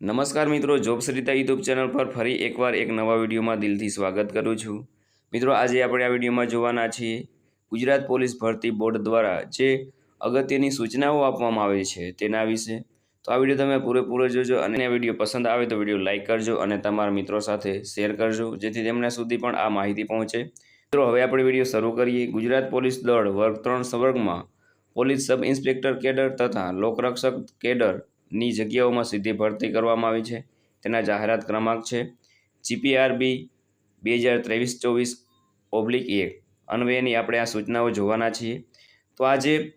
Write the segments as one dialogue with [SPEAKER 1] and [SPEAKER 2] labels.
[SPEAKER 1] નમસ્કાર મિત્રો, job Sarita YouTube channel પર ફરી એકવાર એક નવા વિડીયોમાં દિલથી સ્વાગત કરું છું. મિત્રો, આજે આપણે આ વિડીયોમાં જોવાના છીએ ગુજરાત પોલીસ ભરતી બોર્ડ દ્વારા જે અગત્યની સૂચનાઓ આપવામાં આવે છે તેના વિશે. તો આ વીડિયો તમે પૂરેપૂરો જોજો અને આ વીડિયો પસંદ આવે તો વીડિયો લાઇક કરજો અને તમારા મિત્રો સાથે શેર કરજો, જેથી તેમના સુધી પણ આ માહિતી પહોંચે. મિત્રો, હવે આપણે વીડિયો શરૂ કરીએ. ગુજરાત પોલીસ દળ વર્ગ ત્રણ સંવર્ગમાં પોલીસ સબ ઇન્સ્પેક્ટર કેડર તથા લોકરક્ષક કેડરની જગ્યાઓમાં સીધી ભરતી કરવામાં આવી છે. તેના જાહેરાત ક્રમાંક છે. જીપીઆરબી બે હજાર ત્રેવીસ ચોવીસ ઓબ્લિક એક. અન્વયની આપણે આ સૂચનાઓ જોવાના છીએ. તો આ જે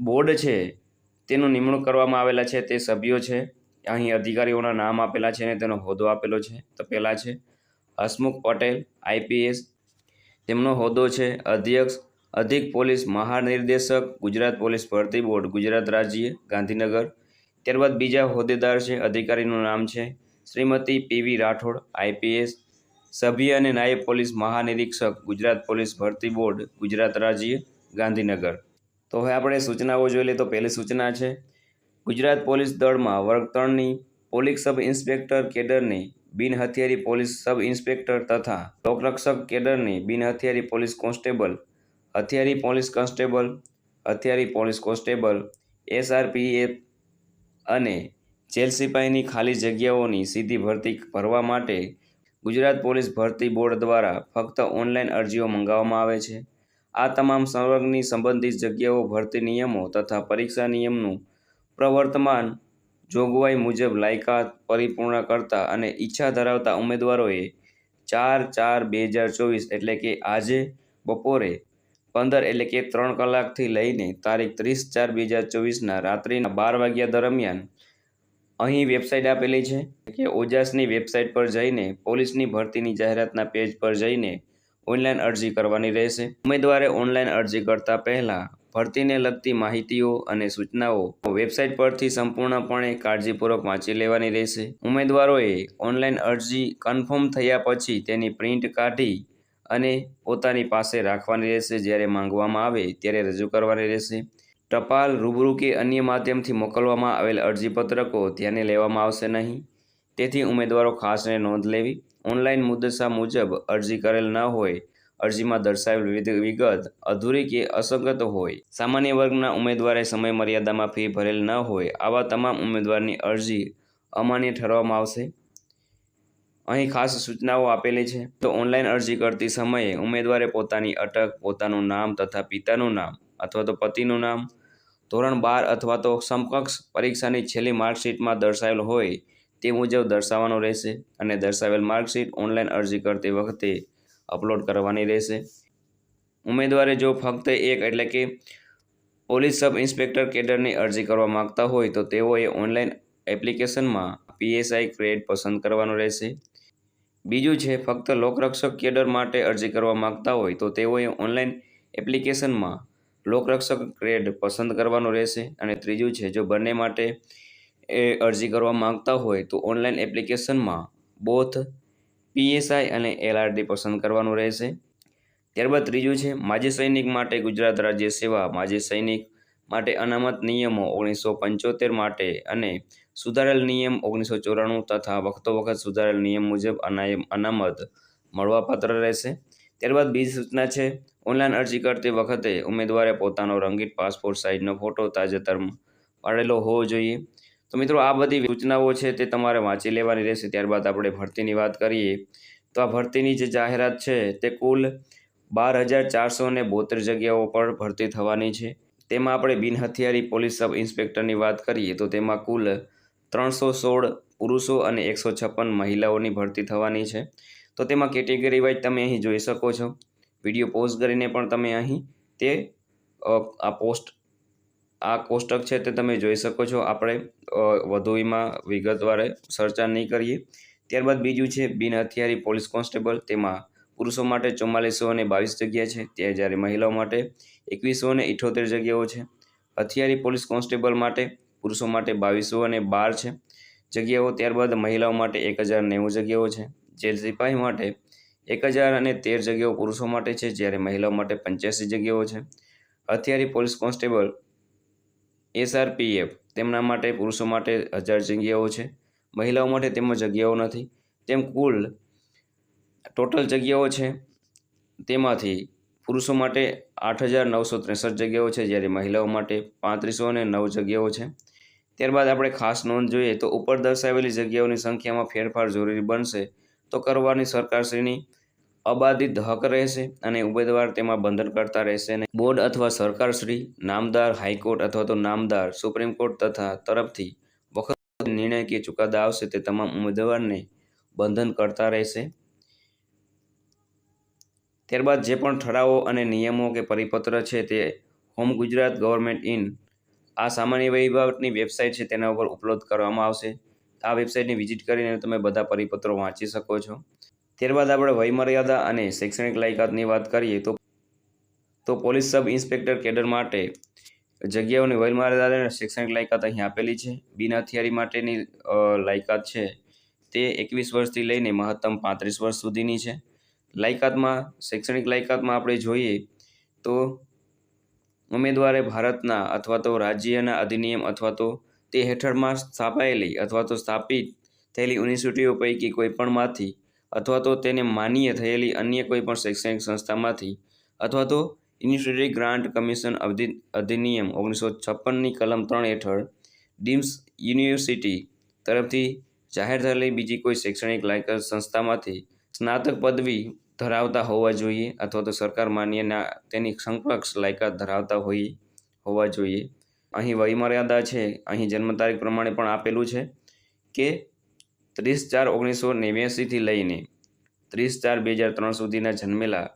[SPEAKER 1] બોર્ડ છે, તેનું નિમણૂક કરવામાં આવેલા છે. તે સભ્યો છે. અહીં અધિકારીઓના નામ આપેલા છે અને તેનો હોદ્દો આપેલો છે તો પહેલાં છે. હસમુખ પટેલ, આઈપીએસ. તેમનો હોદ્દો છે, અધ્યક્ષ, અધિક પોલીસ મહાનિર્દેશક, ગુજરાત પોલીસ ભરતી બોર્ડ, ગુજરાત રાજ્ય ગાંધીનગર. ત્યારબાદ બીજા હોદ્દેદાર છે, અધિકારીનું નામ છે શ્રીમતી પીવી રાઠોડ આઈપીએસ સભ્ય અને નાયબ પોલીસ મહાનિરીક્ષક, ગુજરાત પોલીસ ભરતી બોર્ડ, ગુજરાત રાજ્ય, ગાંધીનગર. તો હવે આપણે સૂચનાઓ જોઈ લઈએ તો પહેલી સૂચના છે, ગુજરાત પોલીસ દળમાં વર્ગ ત્રણની પોલીસ સબ ઇન્સ્પેક્ટર કેડરની બિન હથિયારી પોલીસ સબ ઇન્સ્પેક્ટર તથા લોકરક્ષક કેડરની બિન હથિયારી પોલીસ કોન્સ્ટેબલ, હથિયારી પોલીસ કોન્સ્ટેબલ, હથિયારી પોલીસ કોન્સ્ટેબલ એસઆરપીએફ અને જેલ સિપાહીની ખાલી જગ્યાઓની સીધી ભરતી ભરવા માટે ગુજરાત પોલીસ ભરતી બોર્ડ દ્વારા ફક્ત ઓનલાઈન અરજીઓ મંગાવવામાં આવે છે. આ તમામ સંવર્ગની સંબંધિત જગ્યાઓ ભરતી નિયમો તથા પરીક્ષા નિયમનું પ્રવર્તમાન જોગવાઈ મુજબ લાયકાત પરિપૂર્ણ કરતા અને ઈચ્છા ધરાવતા ઉમેદવારોએ ચાર ચાર બે હજાર ચોવીસ એટલે કે આજે બપોરે પંદર એટલે કે ત્રણ કલાકથી લઈને તારીખ ત્રીસ ચાર બે હજાર ચોવીસના રાત્રિના બાર વાગ્યા દરમિયાન અહીં વેબસાઇટ આપેલી છે કે ઓજાસની વેબસાઇટ પર જઈને પોલીસની ભરતીની જાહેરાતના પેજ પર જઈને ઓનલાઈન અરજી કરવાની રહેશે. ઉમેદવારે ઓનલાઈન અરજી કરતા પહેલાં ભરતીને લગતી માહિતીઓ અને સૂચનાઓ વેબસાઇટ પરથી સંપૂર્ણપણે કાળજીપૂર્વક વાંચી લેવાની રહેશે. ઉમેદવારોએ ઓનલાઈન અરજી કન્ફર્મ થયા પછી તેની પ્રિન્ટ કાઢી અને પોતાની પાસે રાખવાની રહેશે. જ્યારે માંગવામાં આવે ત્યારે રજૂ કરવાની રહેશે. ટપાલ રૂબરૂ કે અન્ય માધ્યમથી મોકલવામાં આવેલ અરજીપત્રકો ધ્યાને લેવામાં આવશે નહીં. તેથી ઉમેદવારો ખાસને નોંધ લેવી. ઓનલાઈન મુદ્દસા મુજબ અરજી કરેલ ન હોય, અરજીમાં દર્શાવેલ વિવિધ વિગત અધૂરી કે અસંગત હોય. સામાન્ય વર્ગના ઉમેદવારે સમય મર્યાદામાં ફી ભરેલ ન હોય, આવા તમામ ઉમેદવારની અરજી અમાન્ય ઠરવામાં આવશે. અહીં ખાસ સૂચનાઓ આપેલી છે. તો ઓનલાઈન અરજી કરતી સમયે ઉમેદવારે પોતાની અટક, પોતાનું નામ તથા પિતાનું નામ અથવા તો પતિનું નામ, ધોરણ બાર અથવા તો સમકક્ષ પરીક્ષાની છેલ્લી માર્કશીટમાં દર્શાવેલ હોય તે મુજબ દર્શાવવાનું રહેશે અને દર્શાવેલ માર્કશીટ ઓનલાઈન અરજી કરતી વખતે અપલોડ કરવાની રહેશે. ઉમેદવારે જો ફક્ત એક એટલે કે પોલીસ સબ ઇન્સ્પેક્ટર કેડરની અરજી કરવા માગતા હોય તો તેઓએ ઓનલાઈન એપ્લિકેશનમાં પીએસઆઈ ગ્રેડ પસંદ કરવાનું રહેશે. બીજું છે ફક્ત લોકરક્ષક કેડર માટે અરજી કરવા માગતા હોય તો તેઓએ ઓનલાઈન એપ્લિકેશનમાં લોકરક્ષક ગ્રેડ પસંદ કરવાનું રહેશે. અને ત્રીજું છે, જો બંને માટે એ અરજી કરવા માંગતા હોય તો ઓનલાઈન એપ્લિકેશનમાં બોથ પીએસઆઈ અને એલઆરડી પસંદ કરવાનું રહેશે. ત્યારબાદ ત્રીજું છે, માજી સૈનિક માટે ગુજરાત રાજ્ય સેવા માજી સૈનિક માટે અનામત નિયમો ઓગણીસો પંચોતેર માટે અને સુધારેલ નિયમ ઓગણીસો ચોરાણું તથા વખતો વખત સુધારેલ નિયમ મુજબ અનામત મળવાપાત્ર રહેશે. ત્યારબાદ બીજી સૂચના છે, ઓનલાઈન અરજી કરતી વખતે ઉમેદવારે પોતાનો રંગીત પાસપોર્ટ સાઇઝનો ફોટો તાજેતરમાં પાડેલો હોવો જોઈએ. તો મિત્રો, આ બધી સૂચનાઓ છે તે તમારે વાંચી લેવાની રહેશે. ત્યારબાદ આપણે ભરતીની વાત કરીએ. તો આ ભરતીની જે જાહેરાત છે તે કુલ બાર હજાર ચારસો ને બોતેર જગ્યાઓ પર ભરતી થવાની છે. તેમાં આપણે બિન હથિયારી પોલીસ સબ ઇન્સ્પેક્ટરની વાત કરીએ તો તેમાં કુલ ત્રણસો સોળ પુરુષો અને એકસો છપ્પન મહિલાઓની ભરતી થવાની છે. તો તેમાં કેટેગરી વાઇઝ તમે અહીં જોઈ શકો છો. વીડિયો પોઝ કરીને પણ તમે અહીં તે આ પોસ્ટ, આ કોષ્ટક છે તે તમે જોઈ શકો છો. આપણે વધુ એમાં વિગતવારે ચર્ચા નહીં કરીએ. ત્યારબાદ બીજું છે, બિન હથિયારી પોલીસ કોન્સ્ટેબલ. તેમાં પુરુષો માટે ચુમ્માલીસો અને બાવીસ જગ્યા છે. ત્યાં જ્યારે મહિલાઓ માટે એકવીસો અને ઇઠોતેર જગ્યાઓ છે. હથિયારી પોલીસ કોન્સ્ટેબલ માટે પુરુષો માટે બાવીસો અને બાર છે. જગ્યાઓ ત્યારબાદ મહિલાઓ માટે એક હજાર નેવું જગ્યાઓ છે. જે સિપાહી માટે એક હજાર અને તેર જગ્યાઓ પુરુષો માટે છે, જ્યારે મહિલાઓ માટે પંચ્યાસી જગ્યાઓ છે. હથિયારી પોલીસ કોન્સ્ટેબલ એસઆરપીએફ તેમના માટે પુરુષો માટે હજાર જગ્યાઓ છે. મહિલાઓ માટે તેમાં જગ્યાઓ નથી. તેમ કુલ ટોટલ જગ્યાઓ છે તેમાંથી પુરુષો માટે આઠ હજાર નવસો ત્રેસઠ જગ્યાઓ છે, જ્યારે મહિલાઓ માટે પાંત્રીસો અને નવ જગ્યાઓ છે. ત્યારબાદ આપણે ખાસ નોંધ જોઈએ તો ઉપર દર્શાવેલી જગ્યાઓની સંખ્યામાં ફેરફાર જરૂરી બનશે તો કરવાની સરકારશ્રીની અબાધિત હક રહેશે અને ઉમેદવાર તેમાં બંધન કરતા રહેશે અને બોર્ડ અથવા સરકારશ્રી, નામદાર હાઈકોર્ટ અથવા તો નામદાર સુપ્રીમ કોર્ટ તથા તરફથી વખત, નિર્ણય કે ચુકાદા આવશે તે તમામ ઉમેદવારને બંધન કરતા રહેશે. ત્યારબાદ જે પણ ઠરાવો અને નિયમો કે પરિપત્ર છે તે હોમ ગુજરાત ગવર્મેન્ટ ઇન આ સામાન્ય વહીવટની વેબસાઇટ છે તેના ઉપર ઉપલબ્ધ કરવામાં આવશે. આ વેબસાઇટની વિઝિટ કરીને તમે બધા પરિપત્રો વાંચી શકો છો. ત્યારબાદ આપણે વયમર્યાદા અને શૈક્ષણિક લાયકાતની વાત કરીએ તો તો પોલીસ સબ ઇન્સ્પેક્ટર કેડર માટે જગ્યાઓની વયમર્યાદા અને શૈક્ષણિક લાયકાત અહીં આપેલી છે. બિન હથિયારી માટેની લાયકાત છે તે એકવીસ વર્ષથી લઈને મહત્તમ પાંત્રીસ વર્ષ સુધીની છે. લાયકાતમાં, શૈક્ષણિક લાયકાતમાં આપણે જોઈએ તો ઉમેદવારે ભારતના અથવા તો રાજ્યના અધિનિયમ અથવા તો તે હેઠળમાં સ્થાપાયેલી અથવા તો સ્થાપિત થયેલી યુનિવર્સિટીઓ પૈકી કોઈપણમાંથી અથવા તો તેને માન્ય થયેલી અન્ય કોઈપણ શૈક્ષણિક સંસ્થામાંથી અથવા તો યુનિવર્સિટી ગ્રાન્ટ કમિશન અધિ, અધિનિયમ ઓગણીસો છપ્પનની કલમ ત્રણ હેઠળ ડીમ્સ યુનિવર્સિટી તરફથી જાહેર થયેલી બીજી કોઈ શૈક્ષણિક લાયકાત સંસ્થામાંથી સ્નાતક પદવી ધરાવતા હોવા જોઈએ અથવા તો સરકાર માન્યના તેની સમકક્ષ લાયકાત ધરાવતા હોઈ હોવા જોઈએ. અહીં વયમર્યાદા છે. અહીં જન્મ તારીખ પ્રમાણે પણ આપેલું છે કે ત્રીસ ચાર ઓગણીસો નેવ્યાસીથી લઈને ત્રીસ ચાર બે હજાર ત્રણ સુધીના જન્મેલા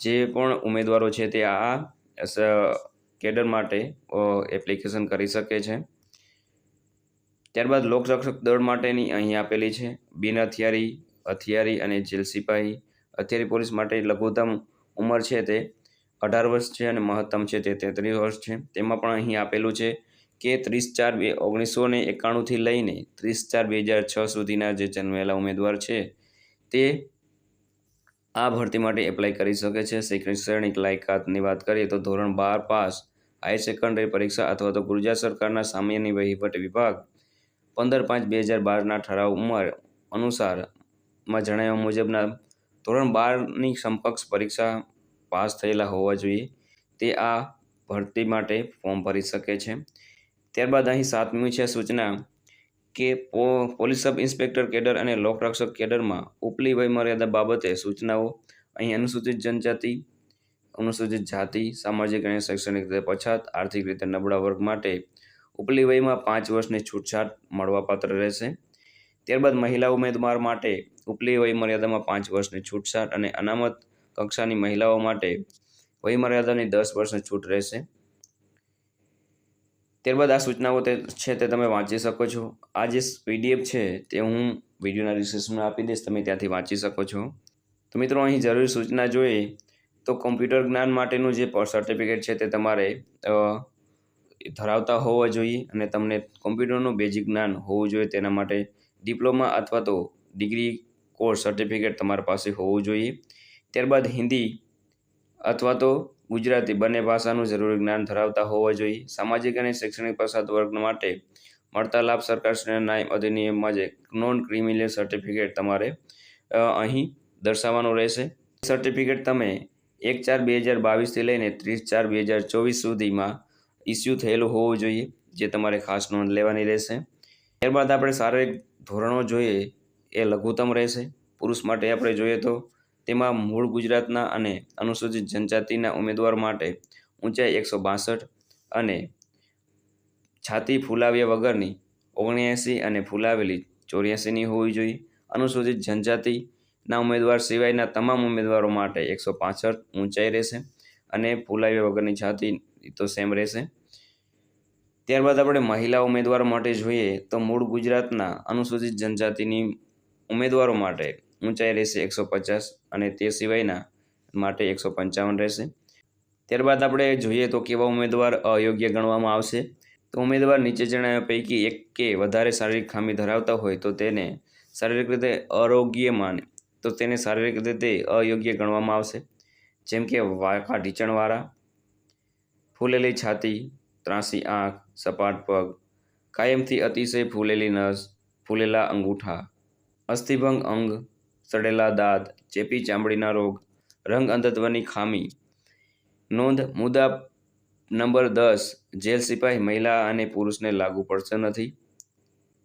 [SPEAKER 1] જે પણ ઉમેદવારો છે તે આ કેડર માટે એપ્લિકેશન કરી શકે છે. ત્યારબાદ લોકરક્ષક દળ માટેની અહીં આપેલી છે. બિન હથિયારી હથિયારી અને જેલ સિપાહી હથિયારી પોલીસ માટે લઘુત્તમ ઉંમર છે તે અઢાર વર્ષ છે અને મહત્તમ છે તે તેત્રીસ વર્ષ છે. તેમાં પણ અહીં આપેલું છે કે ત્રીસ ચાર બે ઓગણીસો ને એકાણુંથી લઈને ત્રીસ ચાર બે હજાર છ સુધીના જે જન્મેલા ઉમેદવાર છે તે આ ભરતી માટે એપ્લાય કરી શકે છે. શૈક્ષણિક લાયકાતની વાત કરીએ તો ધોરણ બાર પાસ હાયર સેકન્ડરી પરીક્ષા અથવા તો ગુજરાત સરકારના સામાન્ય વહીવટ વિભાગ, પંદર પાંચ બે હજાર બારના ઠરાવ ઉંમર અનુસારમાં જણાવ્યા મુજબના ધોરણ બારની સમકક્ષ પરીક્ષા પાસ થયેલા હોવા જોઈએ. તે આ ભરતી માટે ફોર્મ ભરી શકે છે. ત્યારબાદ અહીં સાતમી છે સૂચના કે પોલીસ સબ ઇન્સ્પેક્ટર કેડર અને લોકરક્ષક કેડરમાં ઉપલી વય મર્યાદા બાબતે સૂચનાઓ અહીં અનુસૂચિત જનજાતિ, અનુસૂચિત જાતિ, સામાજિક અને શૈક્ષણિક રીતે પછાત, આર્થિક રીતે નબળા વર્ગ માટે ઉપલી વયમાં પાંચ વર્ષની છૂટછાટ મળવાપાત્ર રહેશે. ત્યારબાદ મહિલા ઉમેદવાર માટે ઉપલી વયમર્યાદામાં પાંચ વર્ષની છૂટછાટ અને અનામત કક્ષાની મહિલાઓ માટે વયમર્યાદાની દસ વર્ષની છૂટ રહેશે. ત્યારબાદ આ સૂચનાઓ તે છે તે તમે વાંચી શકો છો. આ જે પીડીએફ છે તે હું વિડીયોના ડિસ્ક્રિપ્શનમાં આપી દઈશ, તમે ત્યાંથી વાંચી શકો છો. તો મિત્રો, અહીં જરૂરી સૂચના જોઈએ તો કોમ્પ્યુટર જ્ઞાન માટેનું જે સર્ટિફિકેટ છે તે તમારે ધરાવતા હોવા જોઈએ અને તમને કોમ્પ્યુટરનું બેઝિક જ્ઞાન હોવું જોઈએ તેના માટે ડિપ્લોમા અથવા તો ડિગ્રી કોર્સ સર્ટિફિકેટ તમારી પાસે હોવું જોઈએ. ત્યારબાદ હિન્દી અથવા તો ગુજરાતી બંને ભાષાનું જરૂરી જ્ઞાન ધરાવતા હોવા જોઈએ. સામાજિક અને શૈક્ષણિક પછાત વર્ગ માટે મળતા લાભ સરકારશ્રીના ન્યાય અધિનિયમમાં જે નોન ક્રિમિનલ સર્ટિફિકેટ તમારે અહીં દર્શાવવાનું રહેશે. સર્ટિફિકેટ તમે એક ચાર બે હજાર બાવીસથી લઈને ત્રીસ ચાર બે હજાર ચોવીસ સુધીમાં ઇસ્યુ થયેલું હોવું જોઈએ, જે તમારે ખાસ નોંધ લેવાની રહેશે. ત્યારબાદ આપણે શારીરિક ધોરણો જોઈએ એ લઘુત્તમ રહેશે. પુરુષ માટે આપણે જોઈએ તો તેમાં મૂળ ગુજરાતના અને અનુસૂચિત જનજાતિના ઉમેદવાર માટે ઊંચાઈ એકસો બાસઠ અને છાતી ફૂલાવ્યા વગરની ઓગણ્યાસી અને ફૂલાવેલી ચોર્યાસીની હોવી જોઈએ. અનુસૂચિત જનજાતિના ઉમેદવાર સિવાયના તમામ ઉમેદવારો માટે એકસો પાસઠ ઊંચાઈ રહેશે અને ફૂલાવ્યા વગરની છાતી તો સેમ રહેશે. ત્યારબાદ આપણે મહિલા ઉમેદવારો માટે જોઈએ તો મૂળ ગુજરાતના અનુસૂચિત જનજાતિની ઉમેદવારો માટે ઊંચાઈ રહેશે એકસો પચાસ અને તે સિવાયના માટે એકસો પંચાવન રહેશે. ત્યારબાદ આપણે જોઈએ તો કેવા ઉમેદવાર અયોગ્ય ગણવામાં આવશે? તો ઉમેદવાર નીચે જણાવ્યા પૈકી એક કે વધારે શારીરિક ખામી ધરાવતા હોય તો તેને શારીરિક રીતે અરોગ્ય માને, તો તેને શારીરિક રીતે અયોગ્ય ગણવામાં આવશે. જેમ કે વાંકા ઢીંચણવાળા ફૂલેલી છાતી, ત્રાંસી આંખ સપાટ પગ, કાયમથી અતિશય ફૂલેલી નસ, ફૂલેલા અંગૂઠા, અસ્થિભંગ અંગ, સડેલા દાંત, ચેપી ચામડીના રોગ, રંગ અંધત્વની ખામી. નોંધ, મુદ્દા નંબર દસ, જેલ સિપાહી મહિલા અને પુરુષને લાગુ પડશે નથી.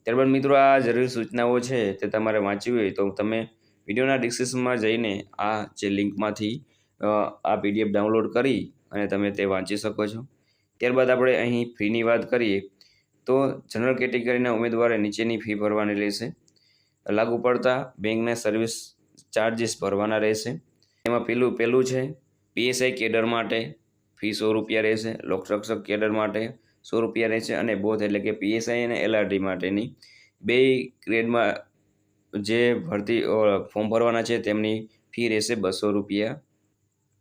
[SPEAKER 1] ત્યારબાદ મિત્રો, આ જરૂરી સૂચનાઓ છે તે તમારે વાંચવી હોય તો તમે વિડીયોના ડિસ્ક્રિપ્શનમાં જઈને આ જે લિંકમાંથી આ પીડીએફ ડાઉનલોડ કરી અને તમે તે વાંચી શકો છો. ત્યારબાદ આપણે અહીં ફીની વાત કરીએ, તો જનરલ કેટેગરીના ઉમેદવારે નીચેની ફી ભરવાની રહેશે. લાગુ પડતા બેંકના સર્વિસ ચાર્જીસ ભરવાના રહેશે. એમાં પેલું પહેલું છે પીએસઆઈ કેડર માટે ફી સો રૂપિયા રહેશે લોકરક્ષક કેડર માટે સો રૂપિયા રહેશે અને બોથ એટલે કે પીએસઆઈ અને એલઆરડી માટેની. બે ગ્રેડમાં જે ભરતી ફોર્મ ભરવાના છે, તેમની ફી રહેશે બસો રૂપિયા.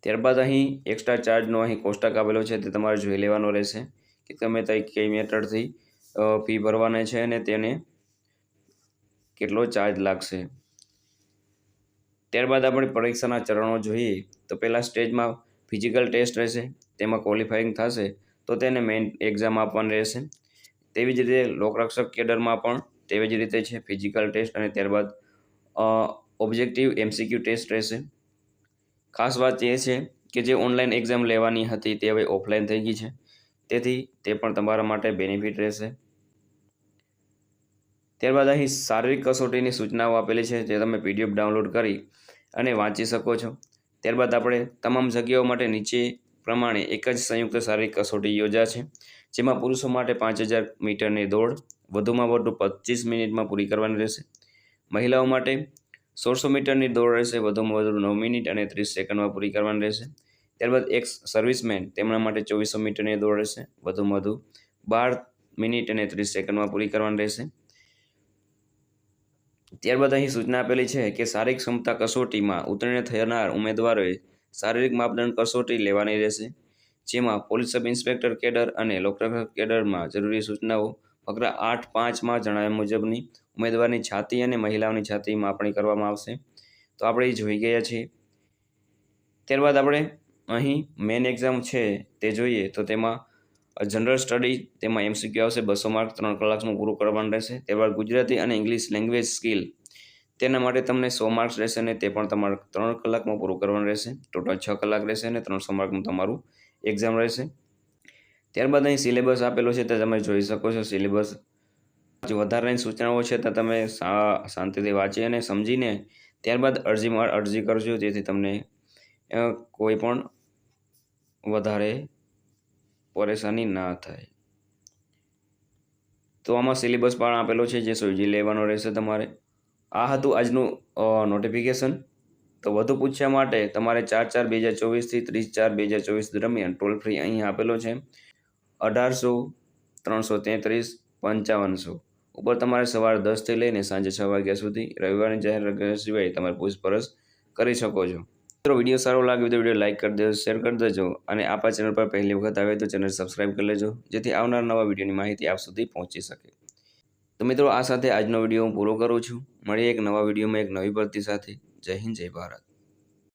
[SPEAKER 1] ત્યારબાદ અહીં એક્સ્ટ્રા ચાર્જનો અહીં કોષ્ટક આવેલો છે તે તમારે જોઈ લેવાનો રહેશે કે તમે તે કઈ મેથડથી ફી ભરવાના છે અને તેને કેટલો ચાર્જ લાગશે. ત્યારબાદ આપણે પરીક્ષાના ચરણો જોઈએ તો પહેલાં સ્ટેજમાં ફિઝિકલ ટેસ્ટ રહેશે, તેમાં ક્વોલિફાઇંગ થશે તો તેને મેઇન એક્ઝામ આપવાની રહેશે. તેવી જ રીતે લોકરક્ષક કેડરમાં પણ તેવી જ રીતે છે ફિઝિકલ ટેસ્ટ અને ત્યારબાદ ઓબ્જેક્ટિવ એમસીક્યુ ટેસ્ટ રહેશે. ખાસ વાત એ છે કે જે ઓનલાઈન એક્ઝામ લેવાની હતી તે હવે ઓફલાઈન થઈ ગઈ છે. તેથી તે પણ તમારા માટે બેનિફિટ રહેશે. ત્યારબાદ અહીં શારીરિક કસોટીની સૂચનાઓ આપેલી છે જે તમે પીડીએફ ડાઉનલોડ કરી અને વાંચી શકો છો. ત્યારબાદ આપણે તમામ જગ્યાઓ માટે નીચે પ્રમાણે એક જ સંયુક્ત શારીરિક કસોટી યોજા છે, જેમાં પુરુષો માટે પાંચ હજાર મીટરની દોડ, વધુમાં વધુ પચીસ મિનિટમાં પૂરી કરવાની રહેશે. મહિલાઓ માટે સોળસો મીટરની દોડ રહેશે, વધુમાં વધુ નવ મિનિટ અને ત્રીસ સેકન્ડમાં પૂરી કરવાની રહેશે. ત્યારબાદ એક સર્વિસમેન તેમના માટે ચોવીસો મીટરની દોડ રહેશે, વધુમાં વધુ બાર મિનિટ અને ત્રીસ સેકન્ડમાં પૂરી કરવાની રહેશે. ત્યારબાદ અહીં સૂચના આપેલી છે કે શારીરિક ક્ષમતા કસોટીમાં ઉત્તીર્ણ થનાર ઉમેદવારોએ શારીરિક માપદંડ કસોટી લેવાની રહેશે, જેમાં પોલીસ સબ ઇન્સ્પેક્ટર કેડર અને લોકરક્ષક કેડરમાં જરૂરી સૂચનાઓ ફકરા આઠ પાંચમાં જણાવ્યા મુજબની ઉમેદવારની છાતી અને મહિલાઓની છાતી માપણી કરવામાં આવશે. તો આપણે એ જોઈ ગયા છીએ. ત્યારબાદ આપણે અહીં મેન એક્ઝામ છે તે જોઈએ. તો તેમાં જનરલ સ્ટડી તેમાં એમસીક્યુ આવશે, બસો માર્ક ત્રણ કલાકમાં પૂરું કરવાનું રહેશે. ત્યારબાદ ગુજરાતી અને ઇંગ્લિશ લેંગ્વેજ સ્કિલ તેના માટે તમને સો માર્ક્સ રહેશે અને તે પણ તમારે ત્રણ કલાકમાં પૂરું કરવાનું રહેશે. ટોટલ છ કલાક રહેશે અને ત્રણસો માર્કનું તમારું એક્ઝામ રહેશે. ત્યારબાદ અહીં સિલેબસ આપેલો છે તે તમે જોઈ શકો છો સિલેબસ. જે વધારાની સૂચનાઓ છે તે તમે શાંતિથી વાંચી અને સમજીને ત્યારબાદ અરજીમાં અરજી કરજો. જેથી તમને કોઈ પણ વધારે પરેશાની ના થાય. તો આમાં સિલેબસ પણ આપેલો છે, જે સોજી લેવાનો રહેશે તમારે. આ હતું આજનું નોટિફિકેશન તો વધુ પૂછ્યા માટે તમારે ચાર ચાર બે હજાર ચોવીસથી ત્રીસ ચાર બે હજાર ચોવીસ દરમિયાન ટોલ ફ્રી અહીં આપેલો છે. અઢારસો, ત્રણસો તેત્રીસ, પંચાવનસો. ઉપર તમારે સવારે દસથી લઈને સાંજે છ વાગ્યા સુધી રવિવારની જાહેર સિવાય તમારે પૂછપરછ કરી શકો છો. મિત્રો, વીડિયો સારો લાગ્યો તો વીડિયો લાઇક કરી દેજો, શેર કરી દેજો અને આપા ચેનલ પર પહેલી વખત આવે તો ચેનલ સબસ્ક્રાઈબ કરી લેજો, જેથી આવનાર નવા વિડીયોની માહિતી આપ સુધી પહોંચી શકે. તો મિત્રો, આ સાથે આજનો વીડિયો હું પૂરો કરું છું. મળીએ એક નવા વિડીયોમાં એક નવી ભરતી સાથે. જય હિન્દ, જય ભારત.